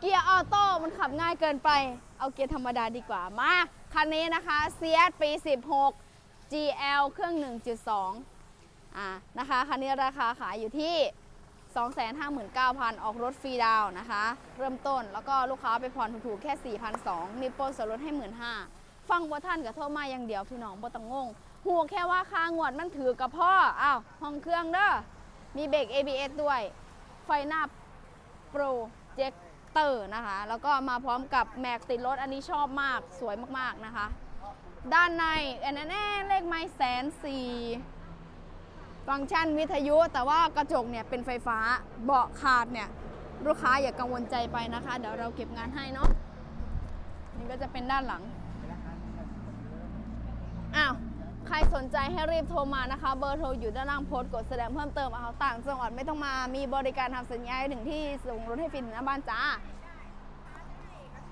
เกียร์ออโต้มันขับง่ายเกินไป เอาเกียร์ธรรมดาดีกว่ามาคันนี้นะคะเซียปี 16 GL เครื่อง 1.2อ่านะคะคันนี้ราคาขายอยู่ที่ 259,000 ออกรถฟรีดาวนะคะ เริ่มต้นแล้วก็ลูกค้าไปผ่อนถูกๆแค่ 4,200มีโปรส่วนลดให้ 15,000ฟังบ่ท่านกับโทรมาอย่างเดียวพี่น้องบ่ต้องงงหูแค่ว่าค่างวดมันถือกับพ่ออ้าวห้องเครื่องเด้อมีเบรก ABS ด้วย ไฟหน้าโปรเจค ตอร์นะคะ แล้วก็มาพร้อมกับแม็กติดรถอันนี้ชอบมากสวยมากๆนะคะ ด้านในแอนแน่เลขไม้แสนสี่ฟังก์ชันวิทยุ แต่ว่ากระจกเนี่ยเป็นไฟฟ้าเบาะขาดเนี่ยลูกค้าอย่ากังวลใจไปนะคะ เดี๋ยวเราเก็บงานให้เนาะนี่ก็จะเป็นด้านหลัง อ้าว ใครสนใจให้รีบโทรมานะคะ เบอร์โทรอยู่ด้านล่างโพสต์กดแสดงเพิ่มเติมเอาต่างจังหวัดไม่ต้องมา มีบริการทำสัญญาให้ถึงที่ส่งรถให้ฟรีถึงหน้าบ้านจ้า